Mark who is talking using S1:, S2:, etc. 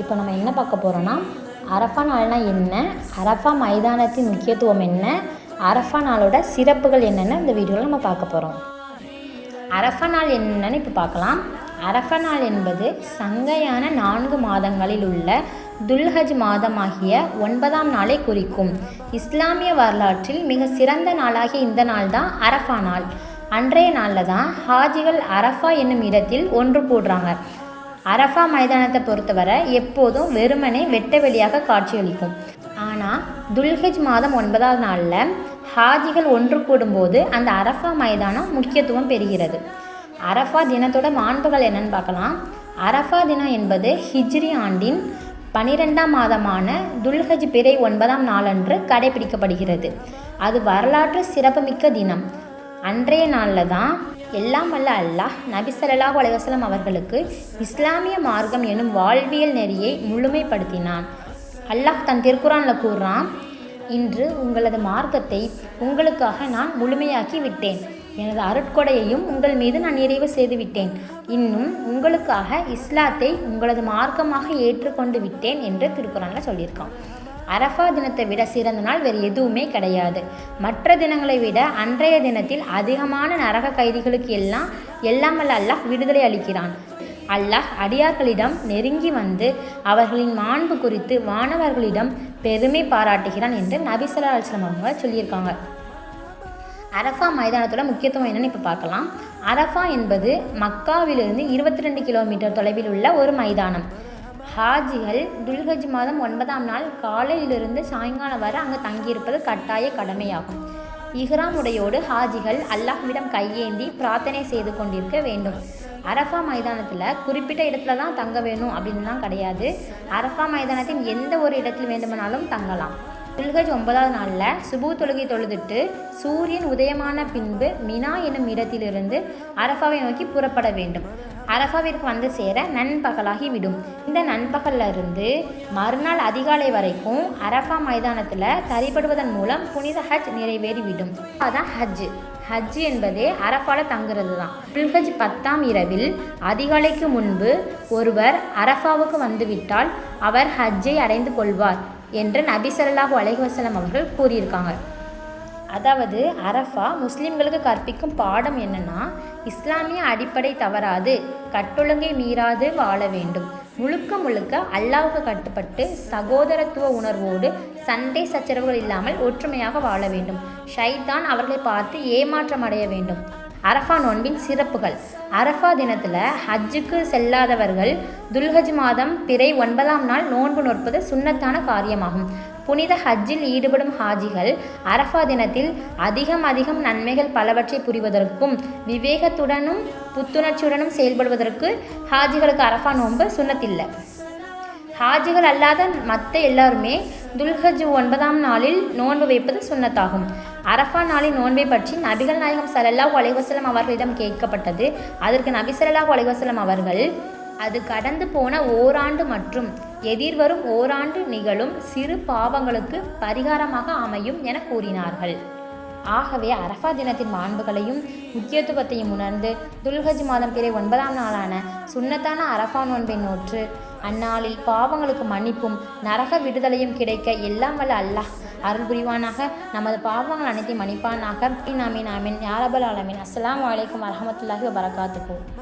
S1: இப்போ நம்ம என்ன பார்க்க போகிறோன்னா அரஃபா நாள்னால் என்ன? அரஃபா மைதானத்தின் முக்கியத்துவம் என்ன? அரஃபா நாளோட சிறப்புகள் என்னென்னு? இந்த வீடியோவில் நம்ம பார்க்க போகிறோம் அரஃபா நாள் என்னன்னு இப்போ பார்க்கலாம். அரஃபா நாள் என்பது சங்கையான நான்கு மாதங்களில் உள்ள துல்ஹஜ் மாதமாகிய ஒன்பதாம் நாளை குறிக்கும். இஸ்லாமிய வரலாற்றில் மிக சிறந்த நாளாகிய இந்த நாள் தான் அரஃபா நாள். அன்றைய நாளில் தான் ஹாஜிகள் அரஃபா என்னும் இடத்தில் ஒன்று கூடுறாங்க அரஃபா மைதானத்தை பொறுத்தவரை எப்போதும் வெறுமனே வெட்ட வெளியாக காட்சியளிக்கும். ஆனால் துல்ஹஜ் மாதம் ஒன்பதாவது நாளில் ஹாஜிகள் ஒன்று கூடும்போது அந்த அரஃபா மைதானம் முக்கியத்துவம் பெறுகிறது. அரஃபா தினத்தோட மாண்புகள் என்னன்னு பார்க்கலாம். அரஃபா தினம் என்பது ஹிஜ்ரி ஆண்டின் பனிரெண்டாம் மாதமான துல்ஹஜ் பிறை ஒன்பதாம் நாளன்று கடைபிடிக்கப்படுகிறது. அது வரலாற்று சிறப்புமிக்க தினம். அன்றைய நாளில் தான் எல்லாம் வல்ல அல்லாஹ் நபி ஸல்லல்லாஹு அவர்களுக்கு இஸ்லாமிய மார்க்கம் எனும் வாழ்வியல் நெறியை முழுமைப்படுத்தினான். அல்லாஹ் தன் திருக்குறானில் கூறுறான் இன்று உங்களது மார்க்கத்தை உங்களுக்காக நான் முழுமையாக்கி விட்டேன். எனது அருட்கொடையையும் உங்கள் மீது நான் நிறைவு செய்து விட்டேன். இன்னும் உங்களுக்காக இஸ்லாத்தை உங்களது மார்க்கமாக ஏற்றுக்கொண்டு விட்டேன் என்று திருக்குறானில் சொல்லியிருக்கான். அரஃபா தினத்தை விட சிறந்த நாள் வேறு எதுவுமே கிடையாது. மற்ற தினங்களை விட அன்றைய தினத்தில் அதிகமான நரக கைதிகளுக்கு எல்லாம் எல்லாம் வல்ல அல்லாஹ் விடுதலை அளிக்கிறான். அல்லாஹ் அடியார்களிடம் நெருங்கி வந்து அவர்களின் மாண்பு குறித்து வானவர்களிடம் பெருமை பாராட்டுகிறான் என்று நபிசல்லா அலுவலம் அவங்க சொல்லியிருக்காங்க. அரஃபா மைதானத்தோட முக்கியத்துவம் என்னன்னு இப்போ பார்க்கலாம். அரஃபா என்பது மக்காவிலிருந்து இருபத்தி ரெண்டு கிலோமீட்டர் தொலைவில் உள்ள ஒரு மைதானம். ஹாஜிகள் துல்ஹஜ் மாதம் ஒன்பதாம் நாள் காலையிலிருந்து சாயங்காலம் வரை அங்கே தங்கியிருப்பது கட்டாய கடமையாகும். இஹ்ராம் உடையோடு ஹாஜிகள் அல்லாஹ்விடம் கையேந்தி பிரார்த்தனை செய்து கொண்டிருக்க வேண்டும். அரஃபா மைதானத்தில் குறிப்பிட்ட இடத்துல தான் தங்க வேணும் அப்படின்லாம் கிடையாது. அரஃபா மைதானத்தின் எந்த ஒரு இடத்தில் வேண்டுமானாலும் தங்கலாம். துல்கஜ் ஒன்பதாவது நாளில் சுபு தொழுகை தொழுதுட்டு சூரியன் உதயமான பின்பு மினா என்னும் இடத்திலிருந்து அரஃபாவை நோக்கி புறப்பட வேண்டும். அரஃபாவிற்கு வந்து சேர நண்பகலாகி விடும். இந்த நண்பகலிருந்து மறுநாள் அதிகாலை வரைக்கும் அரஃபா மைதானத்தில் தரிப்படுவதன் மூலம் புனித ஹஜ் நிறைவேறிவிடும். அதான் ஹஜ். ஹஜ் என்பதே அரஃபால தங்குறது தான் புல்ஹஜ் பத்தாம் இரவில் அதிகாலைக்கு முன்பு ஒருவர் அரஃபாவுக்கு வந்துவிட்டால் அவர் ஹஜ்ஜை அடைந்து கொள்வார் என்று நபி ஸல்லல்லாஹு அலைஹி அவர்கள் கூறியிருக்காங்க. அதாவது அரஃபா முஸ்லிம்களுக்கு கற்பிக்கும் பாடம் என்னன்னா இஸ்லாமிய அடிப்படை தவறாது கட்டொழுங்கை மீறாது வாழ வேண்டும். முழுக்க முழுக்க அல்லாவுக்கு கட்டுப்பட்டு சகோதரத்துவ உணர்வோடு சண்டை சச்சரவுகள் இல்லாமல் ஒற்றுமையாக வாழ வேண்டும். ஷைத்தான் அவர்களை பார்த்து ஏமாற்றம் அடைய வேண்டும். அரஃபா நோன்பின் சிறப்புகள். அரஃபா தினத்தில் ஹஜ்ஜுக்கு செல்லாதவர்கள் துல்ஹஜ் மாதம் பிறை ஒன்பதாம் நாள் நோன்பு நோற்பது சுண்ணத்தான காரியமாகும். புனித ஹஜ்ஜில் ஈடுபடும் ஹாஜிகள் அரஃபா தினத்தில் அதிகம் அதிகம் நன்மைகள் பலவற்றை புரிவதற்கும் விவேகத்துடனும் புத்துணர்ச்சியுடனும் செயல்படுவதற்கு ஹாஜிகளுக்கு அரஃபா நோன்பு சுண்ணத்தில்லை. ஹாஜிகள் அல்லாத மற்ற எல்லாருமே துல்ஹஜ் ஒன்பதாம் நாளில் நோன்பு வைப்பது சுன்னத்தாகும் அரஃபா நாளின் நோன்பை பற்றி நபிகள் நாயகம் சல்லல்லாஹு அலைவசலம் அவர்களிடம் கேட்கப்பட்டது. அதற்கு நபி ஸல்லல்லாஹு அலைஹி அவர்கள் அது கடந்து போன ஓராண்டு மற்றும் எதிர்வரும் ஓராண்டு நிகழும் சிறு பாவங்களுக்கு பரிகாரமாக அமையும் என கூறினார்கள். ஆகவே அரஃபா தினத்தின் மாண்புகளையும் முக்கியத்துவத்தையும் உணர்ந்து துல்ஹஜ் மாதம் பிறை ஒன்பதாம் நாளான சுன்னத்தான அரஃபா நோன்பை நோற்று அந்நாளில் பாவங்களுக்கு மன்னிப்பும் நரக விடுதலையும் கிடைக்க எல்லாம் வல்ல அல்லாஹ் அருள் புரிவானாக. நமது பாவங்கள் அனைத்தையும் மன்னிப்பானாக. நாமின் ஆமின் யாரபல் ஆலமின். அஸ்லாம் வலைக்கம் வரமத்துல்லாஹி வரகாத்துக்கும்